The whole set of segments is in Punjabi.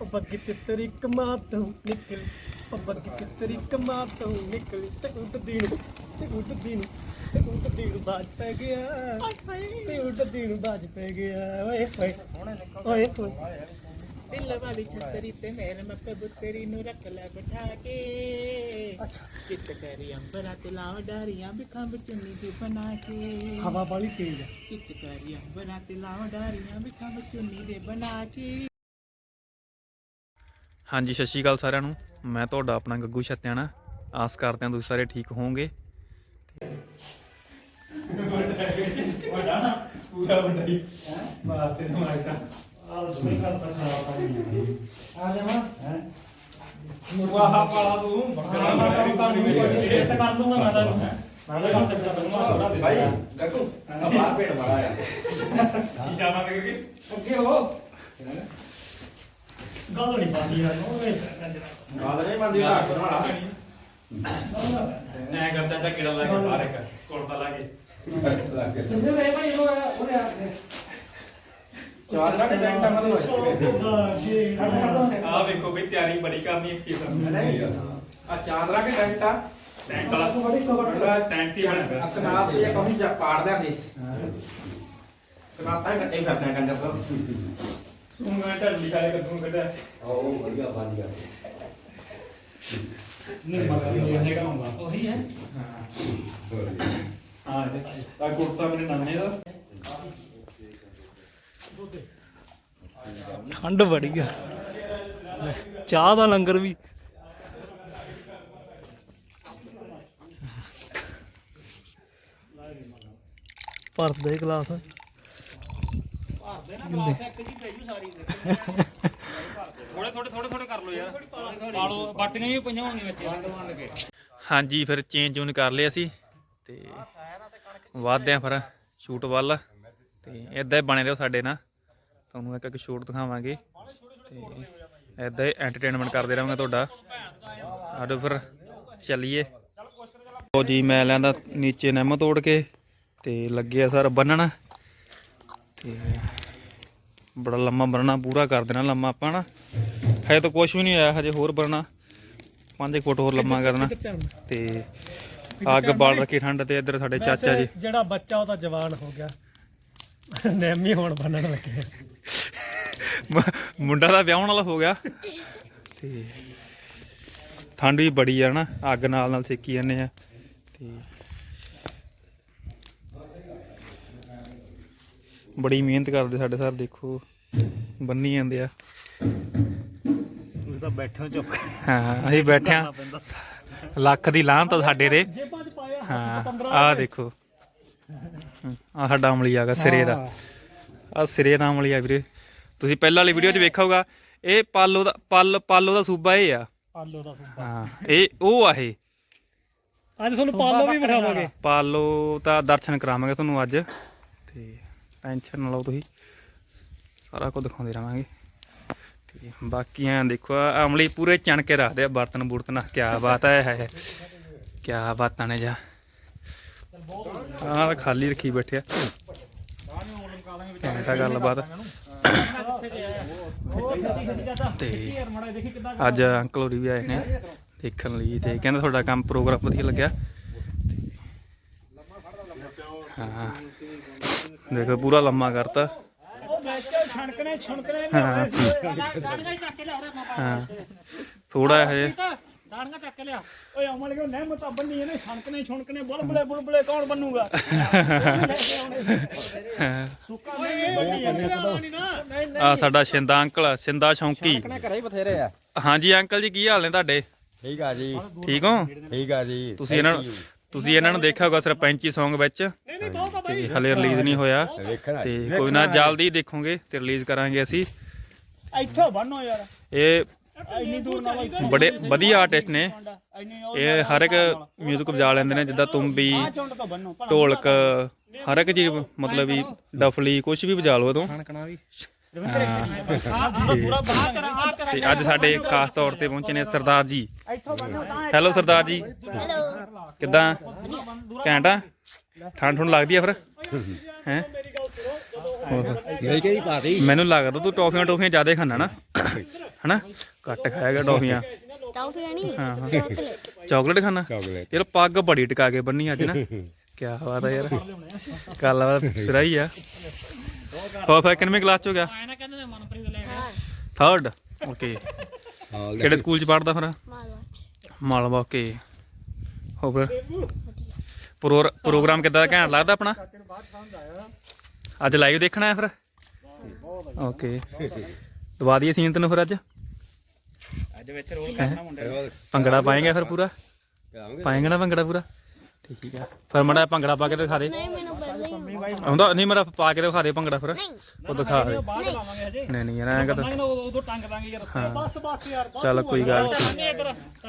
ਉਹ ਬੱਗੀ ਤੇ ਤੇਰੀ ਕਮਾ ਤੋਂ ਨਿਕਲੀ ਉਹ ਬੱਗੀ ਤੇ ਤੇਰੀ ਕਮਾ ਤੋਂ ਨਿਕਲੀ। ਤੇ ਉੱਡਦੀ ਨੂੰ ਤੇ ਉੱਡਦੀ ਨੂੰ ਤੇ ਉੱਡਦੀ ਨੂੰ ਬਾਜ ਪੈ ਗਿਆ। ਤੇ ਉੱਡਦੀ ਨੂੰ ਬਾਜ ਪੈ ਗਿਆ। ਓਏ ਹੋਏ ਓਏ ਹੋਏ। ਦਿਲ ਵਾਲੀ ਛਤਰੀ ਤੇ ਮੇਰੇ ਮਕਬੂਤਰੀ ਨੂੰ ਰੱਖ ਲੈ ਬਿਠਾ ਕੇ। ਚਿੱਤ ਕਰੀ ਅੰਬਰਾਂ ਤੇ ਲਾਵ ਡਾਰੀਆਂ ਬਿਖਾਂ ਚੁੰਨੀ ਦੀ ਬਣਾ ਕੇ। ਹਵਾ ਬਾਲੀ ਤੇਜ਼ ਚਿੱਤ ਕਰੀ ਅੰਬਰਾਂ ਤੇ ਲਾਵ ਡਾਰੀਆਂ ਬਿਖਾਂ ਚੁੰਨੀ ਦੇ ਬਣਾ ਕੇ। ਹਾਂਜੀ ਸਤਿ ਸ਼੍ਰੀ ਅਕਾਲ ਸਾਰਿਆਂ ਨੂੰ। ਮੈਂ ਤੁਹਾਡਾ ਆਪਣਾ ਗੱਗੂ ਛੱਤਿਆਣਾ। ਆਸ ਕਰਦੇ ਹਾਂ ਤੁਸੀਂ ਸਾਰੇ ਠੀਕ ਹੋਵੋਗੇ। ਗੱਲ ਨਹੀਂ ਬਾਦੀ ਯਾਰ ਓਏ ਐ ਕਰ ਚਾਚਾ ਕਿਹੜਾ ਲਾ ਕੇ ਬਾਹਰ ਇੱਕ ਕੁੜਤਾ ਲਾ ਕੇ ਆ ਵੇਖੋ ਵੀ ਤਿਆਰੀ ਬੜੀ ਕਰਨੀ ਹੈ ਕੀ ਆ ਚਾਂਦਰਾ ਕੇ ਟੈਂਟਾ ਟੈਂਟ ਵਾਲਾ ਟੈਂਟ ਹੀ ਬਣਾ ਅਕਨਾਤ ਤੇ ਕਹੀ ਜਾ ਪਾੜ ਲਿਆ ਦੇ ਕਨਾਤਾ ਫਿਰਦੇ ਆ ਕੰਜਰ ਤੋਂ ਤੂੰ ਮੈਂ ਤਾਂ ਲਿਖਾ ਕੇ ਤੂੰ ਕੱਢਿਆ। ਨਹੀਂ ਮਗਾ ਨਹੀਂ ਇਹਨੇ ਕਰਾਂਗਾ ਉਹੀ ਹੈ। ਹਾਂ ਆ ਕੁੜਤਾ ਮੇਰੇ ਨਾਨੇ ਦਾ। ਠੰਡ ਬੜੀ ਆ। ਚਾਹ ਦਾ ਲੰਗਰ ਵੀ। ਭਰਦੇ ਦੇ ਗਲਾਸ ਥੋੜੇ ਥੋੜੇ ਥੋੜੇ ਥੋੜੇ ਕਰ ਲਓ ਯਾਰ। ਪਾ ਲਓ ਬੱਟੀਆਂ ਹੀ ਪਈਆਂ ਹੋਣਗੀਆਂ ਵਿੱਚ। ਹਾਂਜੀ ਫਿਰ ਚੇਂਜ ਚੂਨ ਕਰ ਲਿਆ ਸੀ ਤੇ ਵਾਧਦੇ ਆ ਫਿਰ ਸ਼ੂਟ ਵੱਲ। ਤੇ ਇਦਾਂ ਹੀ ਬਣੇ ਰਹੋ ਸਾਡੇ ਨਾਲ। ਤੁਹਾਨੂੰ ਇੱਕ ਇੱਕ ਸ਼ੂਟ ਦਿਖਾਵਾਂਗੇ। ਤੇ ਇਦਾਂ ਹੀ ਐਂਟਰਟੇਨਮੈਂਟ ਕਰਦੇ ਰਹਾਂਗੇ ਤੁਹਾਡਾ। ਆਜੋ ਫਿਰ ਚੱਲੀਏ। ਉਹ ਜੀ ਮੈਂ ਲੈਂਦਾ ਨੀਚੇ ਨਿੰਮ ਤੋੜ ਕੇ ਤੇ ਲੱਗਿਆ ਸਰ ਬੰਨਣ। ਤੇ ਬੜਾ ਲੰਮਾ ਬੰਨਣਾ ਪੂਰਾ ਕਰ ਦੇਣਾ ਲੰਮਾ ਆਪਾਂ ਨਾ ਹਜੇ ਤਾਂ ਕੁਝ ਵੀ ਨਹੀਂ ਆਇਆ ਹਜੇ ਹੋਰ ਬੰਨਣਾ 5 ਫੁੱਟ ਹੋਰ ਲੰਮਾ ਕਰਨਾ। ਤੇ ਅੱਗ ਬਾਲ ਰੱਖੀ ਠੰਡ ਤੇ ਇੱਧਰ ਸਾਡੇ ਚਾਚਾ ਜੀ। ਜਿਹੜਾ ਬੱਚਾ ਉਹ ਤਾਂ ਜਵਾਨ ਹੋ ਗਿਆ। ਨੈਮੀ ਹੁਣ ਬੰਨਣ ਲੱਗੇ। ਮੁੰਡਾ ਦਾ ਵਿਆਹਣ ਵਾਲਾ ਹੋ ਗਿਆ। ਤੇ ਠੰਡ ਵੀ ਬੜੀ ਆ ਨਾ ਅੱਗ ਨਾਲ ਨਾਲ ਸੇਕੀ ਜਾਂਦੇ ਆ। ਤੇ ਬੜੀ ਮਿਹਨਤ ਕਰਦੇ ਸਾਡੇ ਸਰ ਦੇਖੋ। ਬੰਨੀ ਜਾਂਦੇ ਆ। ਤੁਸੀਂ ਤਾਂ ਬੈਠੇ ਚੁੱਪ ਹਾਂ ਅਸੀਂ ਬੈਠੇ ਆ ਲੱਖ ਦੀ ਲਾਹਨਤ ਆ ਸਾਡੇ ਤੇ। ਹਾਂ ਆਹ ਦੇਖੋ। ਆ ਸਾਡਾ ਅਮਲੀ ਆਗਾ ਸਿਰੇ ਦਾ। ਆ ਸਿਰੇ ਦਾ ਅਮਲੀ ਆ ਵੀਰੇ। ਤੁਸੀਂ ਪਹਿਲਾਂ ਵਾਲੀ ਵੀਡੀਓ 'ਚ ਵੇਖਿਆ ਹੋਗਾ ਇਹ ਪਾਲੋ ਦਾ ਪਲ ਪਾਲੋ ਦਾ ਸੂਬਾ ਇਹ ਆ। ਪਾਲੋ ਦਾ ਸੂਬਾ। ਹਾਂ ਇਹ ਉਹ ਆ ਇਹ। ਅੱਜ ਤੁਹਾਨੂੰ ਪਾਲੋ ਵੀ ਬਿਠਾਵਾਂਗੇ ਪਾਲੋ ਦਾ ਦਰਸ਼ਨ ਕਰਾਵਾਂਗੇ ਤੁਹਾਨੂੰ ਅੱਜ। ਤੇ ਟੈਨਸ਼ਨ ਨਾ ਲਓ ਤੁਸੀਂ। ਸਾਰਾ ਕੁਝ ਦਿਖਾਉਂਦੇ ਰਵਾਂਗੇ ਤੇ ਬਾਕੀ ਐਂ ਦੇਖੋ ਅਮਲੀ ਪੂਰੇ ਚਣ ਕੇ ਰੱਖਦੇ ਆ ਬਰਤਨ ਬੁਰਤਨ। ਕੀ ਬਾਤ ਹੈ ਹੈ ਕੀ ਬਾਤਾਂ ਨੇ ਜਾ ਆਹ ਖਾਲੀ ਰੱਖੀ ਬੈਠਿਆ ਘੰਟਾ ਗੱਲਬਾਤ। ਤੇ ਅੱਜ ਅੰਕਲ ਹੋਰੀ ਵੀ ਆਏ ਨੇ ਦੇਖਣ ਲਈ ਤੇ ਕਹਿੰਦਾ ਤੁਹਾਡਾ ਕੰਮ ਪ੍ਰੋਗਰਾਮ ਵਧੀਆ ਲੱਗਿਆ। ਹਾਂ। ਦੇਖੋ ਪੂਰਾ ਲੰਮਾ ਕਰਤਾ। ਛਣਕਣੇ ਛਣਕਣੇ ਹਾਂ। ਹਾਂ ਥੋੜਾ ਹਜੇ। ਦਾੜੀਆਂ ਚੱਕ ਲਿਆ ਓਏ ਅਮਲ ਕੋ ਨਹਿਮਤ ਤਾਂ ਬੰਨੀ ਇਹਨੇ ਛਣਕਣੇ ਛਣਕਣੇ ਬੁਲਬੁਲੇ ਬੁਲਬੁਲੇ ਕੌਣ ਬਣੂਗਾ ਸੁੱਕਾ ਨਹੀਂ ਬੰਨੀ ਇਹਨੇ ਆ ਸਾਡਾ ਸ਼ਿੰਦਾ ਅੰਕਲ ਆ, ਸਿੰਦਾ ਸ਼ੌਂਕੀ। ਘਰੇ ਹੀ ਬਥੇਰੇ ਆ ਹਾਂਜੀ ਅੰਕਲ ਜੀ ਕੀ ਹਾਲ ਨੇ ਤੁਹਾਡੇ? ਠੀਕ ਆ ਜੀ। ਠੀਕ ਹੋ? ਠੀਕ ਆ ਜੀ। ਤੁਸੀਂ ਇਹਨਾਂ ਨੂੰ ਤੁਸੀਂ ਇਹਨਾਂ ਨੂੰ ਦੇਖਿਆ ਹੋਗਾ ਸਰਪੰਚੀ Song ਵਿੱਚ। ਨਹੀਂ ਨਹੀਂ ਬਹੁਤ ਆ ਬਾਈ। ਤੇ ਹਲੇ ਰਿਲੀਜ਼ ਨਹੀਂ ਹੋਇਆ। ਵੇਖਣਾ ਤੇ ਕੋਈ ਨਾ ਜਲਦੀ ਦੇਖੋਗੇ ਤੇ ਰਿਲੀਜ਼ ਕਰਾਂਗੇ ਅਸੀਂ। ਇੱਥੋਂ ਬੰਨੋ ਯਾਰ। ਇਹ ਇੰਨੀ ਦੂਰ ਨਾ ਬਾਈ। ਬੜੇ ਵਧੀਆ ਆਰਟਿਸਟ ਨੇ। ਇਹ ਹਰ ਇੱਕ 뮤직 ਵਜਾ ਲੈਂਦੇ ਨੇ ਜਿੱਦਾਂ ਤੁੰਬੀ ਆਹ ਚੁੰਡ ਤੋਂ ਬੰਨੋ ਭਲਾ। ਢੋਲਕ ਹਰ ਇੱਕ ਚੀਜ਼ ਮਤਲਬ ਵੀ ਡਫਲੀ ਕੁਝ ਵੀ ਵਜਾ ਲਓ ਤੂੰ ਤੇ ਅੱਜ ਸਾਡੇ ਖਾਸ ਤੌਰ ਤੇ ਪਹੁੰਚੇ ਨੇ ਸਰਦਾਰ ਜੀ। ਹੈਲੋ ਸਰਦਾਰ ਜੀ। ਕਿੱਦਾਂ? ਘੈਂਟਾ ਠੰਡ ਠੰਡ ਲੱਗਦੀ ਆ ਫਿਰ? ਹੈ? ਮੇਰੀ ਗੱਲ ਸੁਣੋ ਜਦੋਂ ਮਿਲ ਕੇ ਹੀ ਪਾਤੀ ਮੈਨੂੰ ਲੱਗਦਾ ਤੂੰ ਟੌਫੀਆਂ ਟੌਫੀਆਂ ਜ਼ਿਆਦਾ ਖਾਣਾ ਨਾ। ਹਨਾ? ਘੱਟ ਖਾਏਗਾ ਟੌਫੀਆਂ। ਟੌਫੀ ਨਹੀਂ ਹਾਂ ਹਾਂ। ਚਾਕਲੇਟ ਚਾਕਲੇਟ ਖਾਣਾ ਚਾਕਲੇਟ ਯਾਰ ਪੱਗ ਬੜੀ ਟਿਕਾ ਕੇ ਬੰਨੀ ਅੱਜ ਨਾ। ਕੀ ਬਾਤ ਆ ਯਾਰ। ਕੱਲ ਵਾ ਸਿਰਾ ਹੀ ਆ। ਹੋ ਫਿਰ ਕਿੰਨਵੇਂ ਕਲਾਸ ਚ ਹੋ ਗਿਆ? ਆਇਆ ਨਾ ਕਹਿੰਦੇ ਨੇ ਮਨਪ੍ਰੀਤ ਲੈ ਗਿਆ। ਥਰਡ ਓਕੇ ਹਾਂ ਕਿਹੜੇ ਸਕੂਲ ਚ ਪੜਦਾ ਫਿਰ? ਮਾਲਵਾ ਮਾਲਵਾ ਓਕੇ ਹੋ ਫਿਰ? ਪ੍ਰੋ- ਪ੍ਰੋਗਰਾਮ ਕਿੱਦਾਂ ਘੈਂਟ ਲੱਗਦਾ ਆਪਣਾ? ਅੱਜ ਲਾਈਵ ਦੇਖਣਾ ਹੈ ਫਿਰ? ਓਕੇ ਦਵਾ ਦਈਏ ਸੀਨ ਤੈਨੂੰ ਫਿਰ ਅੱਜ? ਅੱਜ ਵਿੱਚ ਰੋਲ ਕਰਨਾ ਮੁੰਡੇ ਭੰਗੜਾ ਪਾਏਗਾ ਫਿਰ ਪੂਰਾ? ਪਾਏਗਾ ਨਾ ਭੰਗੜਾ ਪੂਰਾ? ਠੀਕ ਆ। ਫਿਰ ਮੜਾ ਭੰਗੜਾ ਪਾ ਕੇ ਦਿਖਾ ਦੇ। ਨਹੀਂ ਮੈਨੂੰ ਹੀ ਆਉਂਦਾ ਨਹੀਂ ਮੇਰਾ ਪਾ ਕੇ ਦਿਖਾ ਦੇ ਭੰਗੜਾ ਫਿਰ। ਨਹੀਂ। ਉਹ ਦਿਖਾ ਦੇ। ਬਾਅਦ ਲਾਵਾਂਗੇ ਹਜੇ। ਨਹੀਂ ਨਹੀਂ ਯਾਰ ਐਂ ਕਰ। ਨਾ ਉਦੋਂ ਟੰਗ ਦਾਂਗੇ ਯਾਰ ਹਾਂ। ਬਸ ਬਸ ਯਾਰ ਬਸ। ਚੱਲ ਕੋਈ ਗੱਲ। ਨਹੀਂ।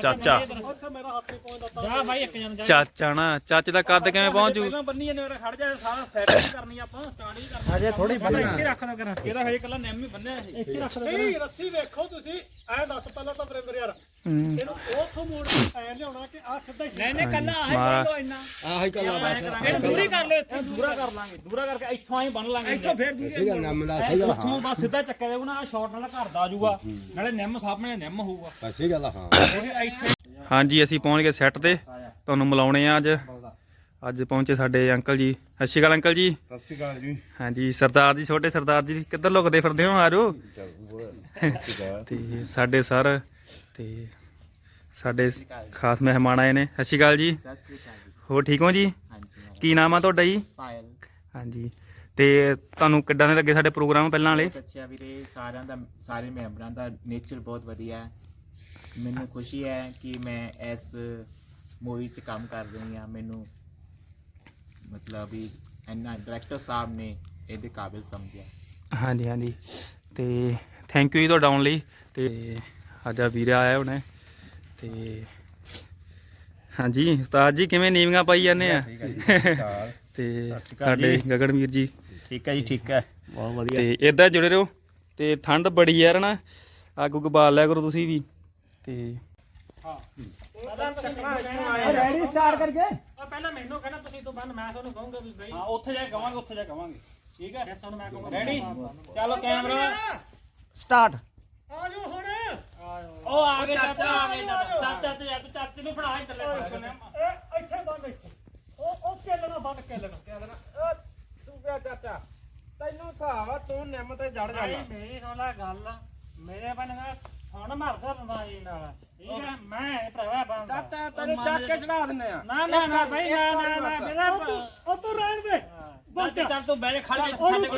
ਚਾਚਾ। ਉੱਥੇ ਮੇਰਾ ਹੱਥ ਨਹੀਂ ਪਹੁੰਚਦਾ ਜਾ ਭਾਈ ਇੱਕ ਜਣ ਜਾ। ਚਾਚਾ ਨਾ ਚਾਚੇ ਦਾ ਕੱਦ ਕਿਵੇਂ ਪਹੁੰਚੂ ਪਹਿਲਾਂ ਬੰਨੀ ਜਾਂਦੇ ਮੇਰਾ ਖੜ ਜਾ ਸਾਰਾ ਸੈਟ ਵੀ ਕਰਨੀ ਆਪਾਂ ਸਟਾਰਟ ਵੀ ਕਰਨੀ ਅਜੇ ਥੋੜੀ ਬੰਨ ਇੱਥੇ ਰੱਖ ਦੋ ਕਰ ਇਹਦਾ ਹਜੇ ਕੱਲਾ ਨੈਮ ਹੀ ਬੰਨਿਆ ਇਹ ਇੱਥੇ ਰੱਖ ਨਹੀਂ ਰੱਸੀ ਵੇਖੋ ਤੁਸੀਂ। ਐ ਦੱਸ ਪਹਿਲਾਂ ਤਾਂ ਬਰਿੰਦਰ ਯਾਰ। ਹੂੰ। ਇਹਨੂੰ ਉੱਥੋਂ ਮੋੜ ਕੇ ਐ ਲਿਆਉਣਾ ਕਿ ਆ ਸਿੱਧਾ ਹੀ ਨਹੀਂ ਨਹੀਂ ਕੱਲਾ ਆਹੀ ਮਾਰਾ। ਬੰਨ ਲਓ ਇੰਨਾ। ਆਹੀ ਕੱਲਾ ਬਸ। ਇਹ ਦੂਰੀ ਕਰ ਲਓ ਇੱਥੇ। ਦੂਰਾ ਕਰ ਲਾਂਗੇ ਦੂਰਾ ਕਰਕੇ ਇੱਥੋਂ ਆਈ ਬੰਨ ਲਾਂਗੇ। ਇੱਥੋਂ ਫੇਰ ਸਹੀ ਗੱਲ ਨਾਮ ਦਾ ਸਹੀ ਗੱਲ ਉੱਥੋਂ ਬਸ ਸਿੱਧਾ ਚੱਕਿਆ ਜਾਊਗਾ ਨਾ ਸ਼ਾਰਟ ਨਾਲ ਘਰ ਦਾ ਆ ਜਾਊਗਾ। ਨਾਲੇ ਨਿੰਮ ਸਾਹਮਣੇ ਨਿੰਮ ਹੋਊਗਾ। ਹਾਂ ਸਹੀ ਗੱਲ ਆ, ਹਾਂ। ਇਹ ਇੱਥੇ ਹਾਂਜੀ ਅਸੀਂ ਪਹੁੰਚ ਗਏ ਸੈੱਟ ਤੇ। ਤੁਹਾਨੂੰ ਮਿਲਾਉਣੇ ਆ ਅੱਜ। ਅੱਜ ਪਹੁੰਚੇ ਸਾਡੇ ਅੰਕਲ ਜੀ। ਸਤਿ ਸ਼੍ਰੀ ਅਕਾਲ ਅੰਕਲ ਜੀ। ਸਤਿ ਸ਼੍ਰੀ ਅਕਾਲ ਜੀ। ਹਾਂਜੀ ਸਰਦਾਰ ਜੀ ਛੋਟੇ ਸਰਦਾਰ ਜੀ ਕਿੱਧਰ ਲੁਕਦੇ ਫਿਰਦੇ ਹੋ ਆਜੋ? ਤੇ ਸਾਡੇ ਸਰ ਤੇ ਸਾਡੇ ਖਾਸ ਮਹਿਮਾਨ ਆਏ ਨੇ। ਸਤਿ ਸ਼੍ਰੀ ਅਕਾਲ ਜੀ। ਸਤਿ ਸ੍ਰੀ ਅਕਾਲ ਜੀ। ਹੋਰ ਠੀਕ ਹੋ ਜੀ? ਹਾਂਜੀ ਕੀ ਨਾਮ ਆ ਤੁਹਾਡਾ ਜੀ? ਪਾਇਲ। ਹਾਂਜੀ। ਤੇ ਤੁਹਾਨੂੰ ਕਿੱਦਾਂ ਦੇ ਲੱਗੇ ਸਾਡੇ ਪ੍ਰੋਗਰਾਮ ਪਹਿਲਾਂ ਵਾਲੇ? ਅੱਛਾ ਵੀਰੇ ਸਾਰਿਆਂ ਦਾ ਸਾਰੇ ਮੈਂਬਰਾਂ ਦਾ ਨੇਚਰ ਬਹੁਤ ਵਧੀਆ ਹੈ। ਮੈਨੂੰ ਖੁਸ਼ੀ ਹੈ ਕਿ ਮੈਂ ਇਸ ਮੂਵੀ 'ਚ ਕੰਮ ਕਰ ਰਹੀ ਹਾਂ। ਮੈਨੂੰ ਮਤਲਬ ਵੀ ਇੰਨਾ ਡਾਇਰੈਕਟਰ ਸਾਹਿਬ ਨੇ ਇਹਦੇ ਕਾਬਿਲ ਸਮਝਿਆ। ਹਾਂਜੀ ਹਾਂਜੀ। ਤੇ ਥੈਂਕ ਯੂ ਜੀ ਤੁਹਾਡਾ ਆਉਣ ਲਈ। ਤੇ ਆ ਵੀਰ ਆਇਆ ਹੁਣੇ ਤੇ ਹਾਂਜੀ ਉਸਤਾਦ ਜੀ ਕਿਵੇਂ ਨੀਵੀਆਂ ਪਾਈ ਜਾਂਦੇ ਆ? ਤੇ ਸਾਡੇ ਗਗਨਵੀਰ ਜੀ। ਠੀਕ ਹੈ ਜੀ ਠੀਕ ਹੈ ਬਹੁਤ ਵਧੀਆ। ਤੇ ਇਦਾਂ ਜੁੜੇ ਰਹੋ ਤੇ ਠੰਡ ਬੜੀ ਯਾਰ ਨਾ ਅੱਗ ਉੱਗ ਬਾਲ ਲਿਆ ਕਰੋ ਤੁਸੀਂ ਵੀ। ਤੇ ਰੈਡੀ ਸਟਾਰਟ ਕਰਕੇ। ਪਹਿਲਾਂ ਮੈਨੂੰ ਕਹਿਣਾ ਤੁਸੀਂ ਤੋਂ ਬੰਨ ਮੈਂ ਤੁਹਾਨੂੰ ਕਹੂੰਗਾ ਵੀ ਬਈ ਹਾਂ ਉੱਥੇ ਜਾ ਕੇ ਕਵਾਂਗੇ ਉੱਥੇ ਜਾ ਕੇ ਕਵਾਂਗੇ। ਠੀਕ ਹੈ ਹੁਣ ਮੈਂ ਕਹੂੰਗਾ। ਰੈਡੀ ਚਲੋ ਕੈਮਰਾ ਸਟਾਰਟ। ਆ ਜਾਓ ਹੁਣ। ਉਹ ਆ ਗਏ ਚਾਚਾ ਆ ਗਏ ਚਾਚਾ। ਤੇ ਯਾਰ ਚਾਚੇ ਨੂੰ ਫੜਾ ਇੱਧਰ ਲੈ ਕੇ ਸੁਣਿਆ ਇਹ ਇੱਥੇ ਬੰਨ ਇੱਥੇ। ਉਹ ਉਹ ਕੇਲਣਾ ਬੰਨ ਕੇਲਣਾ। ਕੇਲਣਾ। ਸੂਬਿਆ ਚਾਚਾ? ਤੈਨੂੰ ਸਾਵਾ ਤੂੰ ਨਿੰਮ ਤੇ ਜੜ ਜਾਣਾ। ਮੇਰੀ ਸੋਲਾ ਗੱਲ। ਮੇਰੇ ਬੰਨਗਾ ਹੁਣ ਮਰਦਾ ਰਵਾਈ ਨਾਲ। ਠੀਕ ਹੈ ਮੈਂ ਭਰਾਵਾ ਬੰਦਾ ਚਾਚਾ ਤੈਨੂੰ ਚੱਕ ਕੇ ਚੜਾ ਦਿੰਨੇ ਆ। ਨਾ ਨਾ ਨਾ ਬਈ ਨਾ ਨਾ ਨਾ ਮੇਰਾ ਉਹ ਤੂੰ ਰਹਿਣ ਦੇ। ਬੰਦ ਚੱਲ ਤੂੰ ਬੈਠ ਖੜ ਜਾ ਸਾਡੇ ਕੋਲ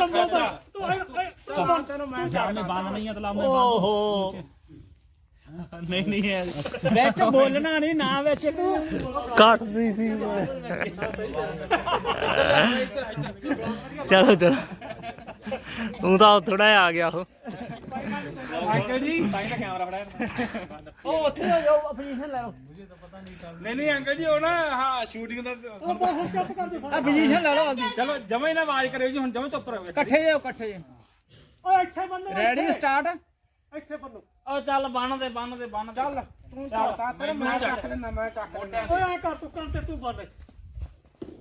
ਤੂੰ ਤੈਨੂੰ ਮੈਂ ਜਾਣ ਬੰਨ ਨਹੀਂ ਆ ਤਲਾਮੇ ਬੰਨ ਓਹੋ। ਨਹੀਂ ਨਹੀਂ ਯਾਰ ਵਿੱਚ ਬੋਲਣਾ ਨਹੀਂ ਨਾ ਵਿੱਚ ਤੂੰ। ਕੱਟਦੀ ਸੀ ਚਲੋ ਚਲੋ। ਤੂੰ ਤਾਂ ਥੋੜਾ ਆ ਗਿਆ ਉਹ। ਅੰਕਲ ਜੀ। ਕੈਮਰਾ ਫੜਾਇਆ ਉਹ ਉੱਥੇ ਹੋ ਜਾਓ ਪੋਜੀਸ਼ਨ ਲੈ ਲਓ ਨਹੀਂ ਨਹੀਂ ਅੰਕਲ ਜੀ ਉਹ ਨਾ ਹਾਂ ਸ਼ੂਟਿੰਗ ਦਾ ਆ ਪੋਜੀਸ਼ਨ ਲੈ ਲਓ ਆਪਦੀ। ਚਲੋ ਆਵਾਜ਼ ਕਰਿਓ ਜੀ ਹੁਣ ਜਮਾ ਚੁੱਪ ਉਹ ਚੱਲ ਬੰਨ ਦੇ ਬੰਨ ਦੇ ਬੰਨ ਚੱਲ। ਤੂੰ ਚੱਲ ਤੇਰੇ ਮੈਂ ਚੱਕ ਦਿੰਦਾ ਮੈਂ ਚੱਕ ਦਿੰਦਾ। ਓਏ ਐ ਕਰ ਤੂੰ ਤੇ ਤੂੰ ਬੰਨ।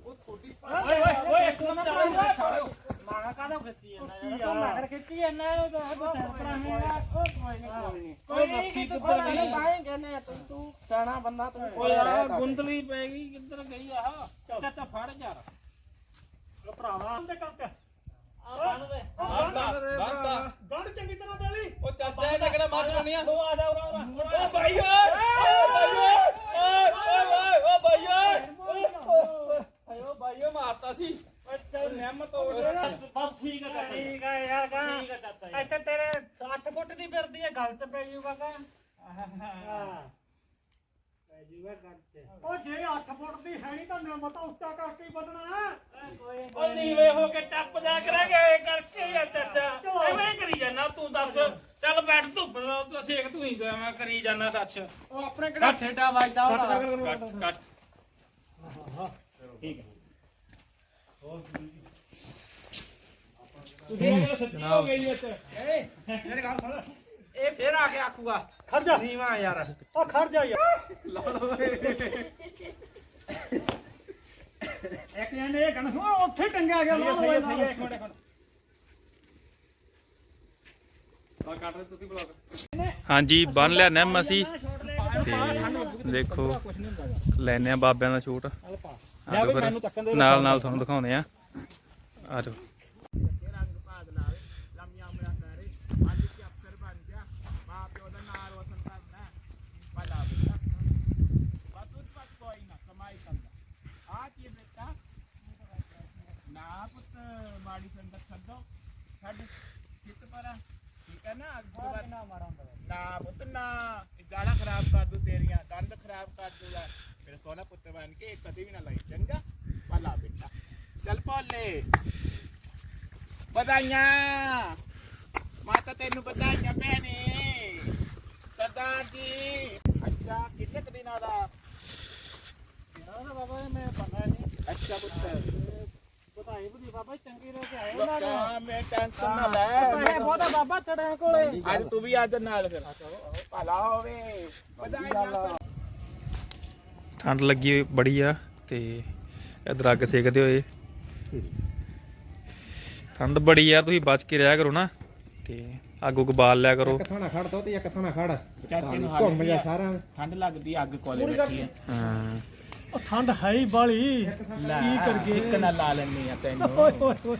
ਓਏ ਓਏ ਓਏ ਇੱਕ ਮਿੰਟ। ਚੱਲ ਮਾਣਾ ਕਾਹਦਾ ਖਿੱਚੀ ਜਾਂਦਾ ਯਾਰ? ਤੂੰ ਮਾਰ ਖਿੱਚੀ ਜਾਂਦਾ ਉਹ ਤਾਂ ਹੱਥ ਸੈਂਪਰਾ ਹੈਗਾ ਕੋਈ ਨਹੀਂ ਕੋਈ ਨਹੀਂ ਕੋਈ ਰੱਸੀ ਕਿੱਧਰ ਗਈ? ਪਾਏਂਗੇ ਨੇ ਤੂੰ ਤੂੰ ਸਿਆਣਾ ਬੰਦਾ ਤੂੰ ਓਏ ਯਾਰ ਗੁੰਦਲੀ ਪੈ ਗਈ ਕਿੱਧਰ ਗਈ ਆਹ ਚਾਚਾ ਫੜ ਯਾਰ। ਭਰਾਵਾ ਕਰ ਤੇ ਆ ਬੰਨ ਚੰਗੀ ਤਰ੍ਹਾਂ ਬੇਲੀ ਉਹ ਚਾਚਾ ਇਹ ਤਾਂ ਕਿਹੜਾ ਬਾਤ ਕਰਨੀ ਆ ਉਹ ਆ ਜਾ ਉਰਾ ਉਰਾ ਓ ਭਾਈ ਓਏ ਓ ਭਾਈ ਓਏ ਓਏ ਓਏ ਓ ਭਾਈ ਓਏ ਆਇਓ ਭਾਈਓ ਮਾਰਤਾ ਸੀ ਓਏ ਨਿੰਮ ਤੋੜ ਬਸ ਠੀਕ ਹੈ ਚਾਚਾ ਠੀਕ ਹੈ ਯਾਰ ਗਾ ਠੀਕ ਹੈ ਚਾਚਾ ਇੱਥੇ ਤੇਰੇ 60 ਫੁੱਟ ਦੀ ਫਿਰਦੀ ਆ ਗੱਲ ਚ ਪੈ ਜੂਗਾ ਕਾ ਹਾਂ ਪੈ ਜੂਗਾ ਗੱਲ ਚ ਓ ਜੇ 8 ਫੁੱਟ ਦੀ ਹੈ ਨਹੀਂ ਤਾਂ ਨਿੰਮ ਤਾਂ ਉੱਚਾ ਕਰਕੇ ਹੀ ਵੱਢਣਾ ਉਹ ਨੀਵੇਂ ਹੋ ਕੇ ਟੱਪ ਜਾ ਕਰਾਂਗੇ ਕਰਕੇ ਯਾ ਚਾਚਾ। ਐਵੇਂ ਕਰੀ ਜਾਣਾ ਤੂੰ ਦੱਸ। ਚੱਲ ਬੈਠ ਧੁੱਪ ਦਾ ਤੂੰ ਸੇਕ ਤੂੰ ਹੀ ਤਾਂ ਮੈਂ ਕਰੀ ਜਾਣਾ ਸੱਚ। ਉਹ ਆਪਣੇ ਕਿਹੜਾ ਠੇਡਾ ਵੱਜਦਾ ਉਹਦਾ? ਕੱਟ ਕੱਟ। ਠੀਕ ਹੈ। ਤੁਸੀਂ ਇਹ ਸੱਚੀ ਹੋ ਗਈ ਵਿੱਚ ਮੇਰੇ ਗੱਲ ਸੁਣ। ਇਹ ਫੇਰ ਆ ਕੇ ਆਖੂਗਾ ਖੜ ਜਾ। ਨੀਵਾ ਯਾਰ। ਓ ਖੜ ਜਾ ਯਾਰ। ਇੱਕ ਜਣੇ ਇਹ ਕਹਿਣਾ ਸੁਣ ਉੱਥੇ ਟੰਗਿਆ ਗਿਆ ਲਾ ਸਹੀ ਸਹੀ ਇੱਕ ਮਿੰਟ ਇੱਕ ਮਿੰਟ। ਹਾਂਜੀ ਬੰਨ ਲਿਆ ਨਿੰਮ ਅਸੀਂ। ਤੇ ਦੇਖੋ ਲੈਨੇ ਆ ਬਾਬਿਆਂ ਦਾ ਫਿਰ ਨਾਲ ਨਾਲ ਤੁਹਾਨੂੰ ਦਿਖਾਉਂਦੇ ਆ ਆਜੋ। ਰੰਗ ਭਾਗ ਲਾਵੇ ਲੰਮੀਆਂ ਉਮਰਾਂ ਕਰੇ ਅੱਜ ਕੀ ਅਫਸਰ ਬਣ ਗਿਆ ਮਾਂ ਪਿਓ ਦਾ ਨਾਂ ਰੋਸ਼ਨ ਕਰਨਾ ਭਲਾ ਬੇਟਾ ਬਸ ਉਸ ਪਾਸ ਕੋਈ ਨਾ ਕਮਾਈ ਕਰਦਾ ਆ ਕੀ ਬੇਟਾ ਨਾ ਪੁੱਤ ਮਾੜੀ ਸੰਗਤ ਛੱਡੋ। ਛੱਡ ਕਿਤ ਪਰਾ ਠੀਕ ਹੈ ਨਾ? ਅੱਜ ਤੋਂ ਬਾਅਦ ਨਾ ਪੁੱਤ ਨਾ। ਇਹ ਜਾੜਾ ਖਰਾਬ ਕਰ ਦੂ ਤੇਰੀਆਂ ਦੰਦ ਖਰਾਬ ਕਰ ਦੂਗਾ ਫਿਰ ਸੋਨਾ ਪੁੱਤ ਬਣ ਕੇ ਕਦੇ ਵੀ ਨਾ ਲਈ ਚੰਗਾ? ਭਲਾ ਬੇਟਾ। ਚੱਲ ਪੋਲੇ ਵਧਾਈਆਂ। ਮਾਤਾ ਤੈਨੂੰ ਵਧਾਈਆਂ ਭੈਣੇ। ਸਰਦਾਰ ਜੀ। ਅੱਛਾ ਕਿੰਨੇ ਦਿਨਾਂ ਦਾ? ਬਾਬਾ ਮੈਂ ਪਤਾ ਨਹੀਂ। ਅੱਛਾ ਪੁੱਤ। ਵਧਾਈ ਵਧੀ ਬਾਬਾ ਚੰਗੀ ਰਹਿ ਕੇ ਆਏ ਚਾ ਮੈਂ ਟੈਨਸ਼ਨ ਨਾ ਲੈ ਪੈਸੇ ਬਹੁਤਾ ਬਾਬਾ ਤੜਿਆਂ ਕੋਲੇ। ਅੱਜ ਤੂੰ ਵੀ ਅੱਜ ਨਾਲ ਫਿਰ। ਭਲਾ ਹੋਵੇ। ਵਧਾਈਆਂ। ਠੰਡ ਲੱਗੀ ਹੋਈ ਬੜੀ ਆ ਤੇ ਇਧਰ ਅੱਗ ਸੇਕਦੇ ਹੋਏ। ਠੰਡ ਬੜੀ ਯਾਰ ਤੁਸੀਂ ਬਚ ਕੇ ਰਿਹਾ ਕਰੋ ਨਾ। ਤੇ ਅੱਗ ਉੱਗ ਬਾਲ ਲਿਆ ਕਰੋ। ਥਾਣਾ ਖੜ ਦੋ ਤੇ ਇੱਕ ਥਾਣਾ ਖੜ ਚਾਚੇ ਨੂੰ ਘੁੰਮ ਜਾ ਹਾਲ ਸਾਰਾ ਠੰਡ ਲੱਗਦੀ ਅੱਗ ਕੋਲੇ ਬੈਠੀ ਹੈ ਹਾਂ। ਉਹ ਠੰਡ ਹੈ ਹੀ ਬਾਲੀ। ਕੀ ਕਰਗੇ ਇੱਕ ਨਾਲ ਲਾ ਲੈਣੀ ਆ ਤੈਨੂੰ। ਓਏ ਓਏ ਓਏ।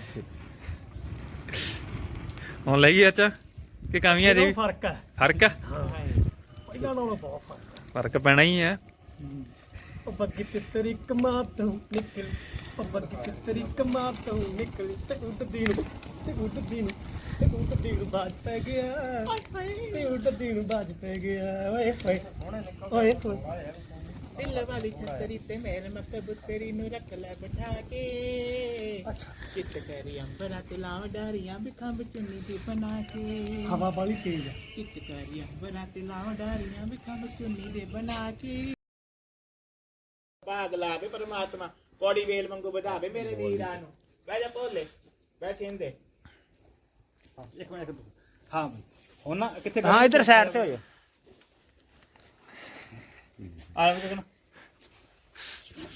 ਹੁਣ ਲਈ ਅੱਛਾ ਕਿ ਕਾਮੀਆਂ ਬਹੁਤ ਫ਼ਰਕ ਹੈ। ਫ਼ਰਕ ਆ ਪਹਿਲਾਂ ਨਾਲੋਂ ਬਹੁਤ ਫ਼ਰਕ ਹੈ। ਫ਼ਰਕ ਪੈਣਾ ਹੀ ਆ ਉਹ ਬੱਗੀ ਤੇ ਤੇਰੀ ਕਮਾ ਤੋਂ ਨਿਕਲ। ਉਹ ਬੱਗੀ ਤੇ ਤੇਰੀ ਕਮਾ ਤੋਂ ਨਿਕਲ। ਤੇ ਉੱਡਦੀ ਨੂੰ ਤੇ ਉੱਡਦੀ ਨੂੰ ਤੇ ਉੱਡਦੀ ਨੂੰ ਬਾਜ ਪੈ ਗਿਆ। ਤੇ ਉੱਡਦੀ ਨੂੰ ਬਾਜ ਪੈ ਗਿਆ। ਓਏ ਹੋਏ। ਓਏ ਹੋਏ। ਦਿਲ ਵਾਲੀ ਛਤਰੀ ਤੇ ਮੇਰੇ ਮਕਬ ਤੇਰੀ ਨੂੰ ਰੱਖ ਲੈ ਬਿਠਾ ਕੇ। ਚਿੱਤ ਕਰੀ ਅੰਬਰਾਂ ਤੇ ਲਾਵ ਡਾਰੀਆਂ ਬਿਖਾਂ ਚੁੰਨੀ ਦੀ ਬਣਾ ਕੇ। ਹਵਾ ਬਾਲੀ ਤੇਜ਼ ਹੈ ਚਿੱਤ ਕਰੀ ਅੰਬਰਾਂ ਤੇ ਲਾਵ ਡਾਰੀਆਂ ਬਿਖਾਂ ਚੁੰਨੀ ਦੇ ਬਣਾ ਕੇ। ਭਾਗ ਲਾਵੇ ਪਰਮਾਤਮਾ ਕੋੜੀ ਵੇਲ ਵਾਂਗੂ ਵਧਾਵੇ ਮੇਰੇ ਵੀਰਾਂ ਨੂੰ। ਬਹਿ ਜਾ ਭੋਲੇ ਬੈਠ ਇੰਦੇ ਇੱਕ ਮਿੰਟ ਹਾਂ ਹੁਣ ਨਾ ਕਿੱਥੇ ਹਾਂ ਇਧਰ ਸਾਈਡ ਤੇ ਹੋ ਜਾ ਆ ਵੀ ਕਿਹਨ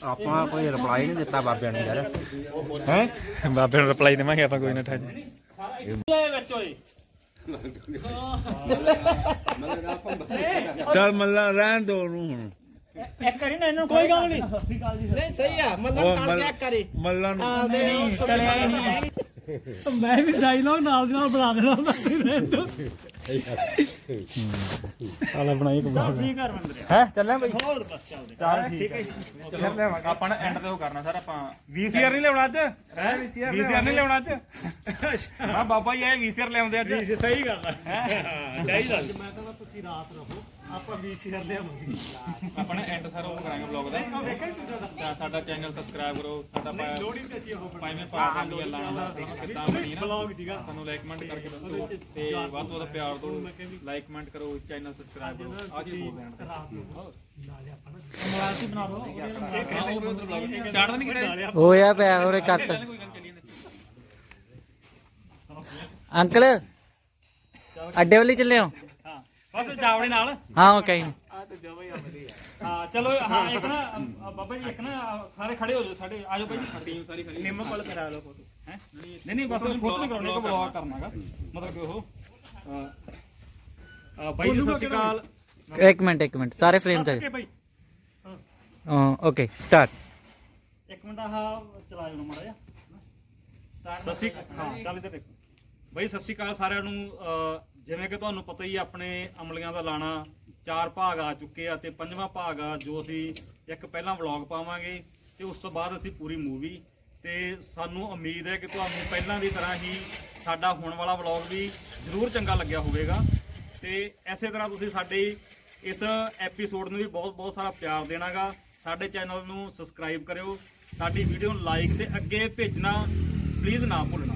ਆਪਾਂ ਕੋਈ ਰਿਪਲਾਈ ਨਹੀਂ ਦਿੱਤਾ ਬਾਬਿਆਂ ਨੇ ਯਾਰ। ਹੈ? ਬਾਬੇ ਨੂੰ ਰਿਪਲਾਈ ਦੇਵਾਂਗੇ ਆਪਾਂ ਕੋਈ ਨਾ ਠਾਜ ਇਹ ਵਿੱਚ ਓਏ। ਚੱਲ ਮੱਲਾ ਰਹਿਣ ਦੋ ਉਹਨੂੰ ਹੁਣ। ਇੱਕ ਕਰੀ ਨਾ ਇਹਨਾਂ ਕੋਈ ਗੱਲ ਨਹੀਂ। ਸਤਿ ਸ਼੍ਰੀ ਅਕਾਲ ਜੀ ਨਹੀਂ ਸਹੀ ਆ ਮੱਲ- ਮੱਲਾ ਨੂੰ ਮੈਂ ਵੀ ਡਾਇਲੌਗ ਨਾਲ ਦੀ ਨਾਲ ਬਣਾ ਦੇਣਾ। ਆਲਾ ਬਣਾਈ ਕੋ ਠੀਕ ਕਰ ਬੰਦ ਹੈ ਚੱਲਾਂ ਬਈ। ਹੋਰ ਬਸ ਚੱਲਦੇ ਚੱਲ ਠੀਕ ਹੈ ਆਪਾਂ ਨਾ ਐਂਡ ਤੇ ਉਹ ਕਰਨਾ ਸਰ ਆਪਾਂ ਵੀਸੀਆਰ ਨਹੀਂ ਲਿਆਉਣਾ ਅੱਜ? ਹੈ? ਵੀਸੀਆਰ ਨਹੀਂ ਲਿਆਉਣਾ ਅੱਜ? ਹਾਂ ਬਾਬਾ ਜੀ ਇਹ ਵੀਸੀਆਰ ਲਿਆਉਂਦੇ ਅੱਜ। ਸਹੀ ਗੱਲ ਹੈ? ਚਾਹੀਦਾ। ਮੈਂ ਕਹਿੰਦਾ ਤੁਸੀਂ ਰਾਤ ਰਹੋ ਆਪਾਂ ਵੀ ਸਿਰ ਲਿਆਵਾਂਗੇ ਆਪਾਂ ਨਾ ਐਂਡ ਸਰ ਉਹ ਕਰਾਂਗੇ ਬਲੌਗ ਦਾ। ਤਾਂ ਸਾਡਾ ਚੈਨਲ ਸਬਸਕ੍ਰਾਈਬ ਕਰੋ ਸਾਡਾ ਲੋੜੀ ਤੇ ਅਸੀਂ ਉਹ ਪਾਈਵੇਂ ਪਾ ਕੇ ਲਾਣਾ ਦਾ। ਕਿੱਦਾਂ ਬਣੀ ਨਾ ਬਲੌਗ ਸੀਗਾ ਸਾਨੂੰ ਲਾਈਕ ਕਮੈਂਟ ਕਰਕੇ ਦੱਸੋ ਤੇ ਵੱਧ ਤੋਂ ਵੱਧ ਪਿਆਰ ਦਿਓ। ਲਾਈਕ ਕਮੈਂਟ ਕਰੋ ਚੈਨਲ ਸਬਸਕ੍ਰਾਈਬ ਕਰੋ। ਆ ਜੀ ਬੋਲ ਦੇਣ ਰਾਤ ਨੂੰ ਨਾਲੇ ਆਪਾਂ ਨਾ। ਮਲਾਤੀ ਬਣਾ ਦੋ। ਸਟਾਰਟ ਤਾਂ ਨਹੀਂ ਕੀਤਾ? ਹੋਇਆ ਪਿਆ ਹੋਰੇ ਕੱਟ ਗੱਲ ਅੰਕਲ ਅੱਡੇ ਵਾਲੀ ਚੱਲੇ ਹਾਂ? ਬਸ ਜਾਵੜੇ ਨਾਲ। ਹਾਂ ਉਹ ਕਹੀਂ ਹਾਂ ਚਲੋ ਹਾਂ ਇੱਕ ਨਾ ਅ, ਬਾਬਾ ਜੀ ਇੱਕ ਨਾ ਅ, ਸਾਰੇ ਖੜੇ ਹੋ ਜਾਓ ਸਾਡੇ ਆਜੋ ਭਾਈ ਟੀਮ ਸਾਰੀ ਖੜੀ ਨਿੰਮ ਕੋਲ ਕਰਾ ਲਓ ਫੋਟੋ। ਹੈ? ਨਹੀਂ ਨਹੀਂ ਬਸ ਫੋਟੋ ਨਹੀਂ ਕਰਾਉਣੀ ਇੱਕ ਬਲੌਗ ਕਰਨਾਗਾ। ਮਤਲਬ ਕਿ ਉਹ ਅ, ਅ, ਬਾਈ ਜੀ ਸਤਿ ਸ਼੍ਰੀ ਅਕਾਲ। ਇੱਕ ਮਿੰਟ ਇੱਕ ਮਿੰਟ ਸਾਰੇ ਫਰੇਮ ਚ ਕੇ ਭਾਈ। ਓਕੇ ਸਟਾਰਟ ਇੱਕ ਮਿੰਟ ਆਹ ਚਲਾਇਓ ਨਾ ਮਾੜਾ ਜਿਹਾ। ਸਤਿ ਸ਼੍ਰੀ ਹਾਂ ਚੱਲ ਇੱਧਰ ਦੇਖੋ। ਬਈ ਸਤਿ ਸ਼੍ਰੀ ਅਕਾਲ ਸਾਰਿਆਂ ਨੂੰ ਜਿਵੇਂ ਕਿ ਤੁਹਾਨੂੰ ਪਤਾ ਹੀ ਆਪਣੇ ਅਮਲੀਆਂ ਦਾ ਲਾਣਾ ਚਾਰ ਭਾਗ ਆ ਚੁੱਕੇ ਆ ਤੇ ਪੰਜਵਾਂ ਭਾਗ ਆ ਜੋ ਅਸੀਂ ਇੱਕ ਪਹਿਲਾਂ ਵਲੌਗ ਪਾਵਾਂਗੇ ਤੇ ਉਸ ਤੋਂ ਬਾਅਦ ਅਸੀਂ ਪੂਰੀ ਮੂਵੀ ਤੇ ਸਾਨੂੰ ਉਮੀਦ ਹੈ ਕਿ ਤੁਹਾਨੂੰ ਪਹਿਲਾਂ ਦੀ ਤਰ੍ਹਾਂ ਹੀ ਸਾਡਾ ਹੋਣ ਵਾਲਾ ਵਲੌਗ ਵੀ ਜ਼ਰੂਰ ਚੰਗਾ ਲੱਗਿਆ ਹੋਵੇਗਾ। ਤੇ ਐਸੇ ਤਰ੍ਹਾਂ ਤੁਸੀਂ ਸਾਡੇ ਇਸ ਐਪੀਸੋਡ ਨੂੰ ਵੀ ਬਹੁਤ ਬਹੁਤ ਸਾਰਾ ਪਿਆਰ ਦੇਣਾਗਾ। ਸਾਡੇ ਚੈਨਲ ਨੂੰ ਸਬਸਕ੍ਰਾਈਬ ਕਰਿਓ। ਸਾਡੀ ਵੀਡੀਓ ਨੂੰ ਲਾਈਕ ਤੇ ਅੱਗੇ ਭੇਜਣਾ ਪਲੀਜ਼ ਨਾ ਭੁੱਲਣਾ।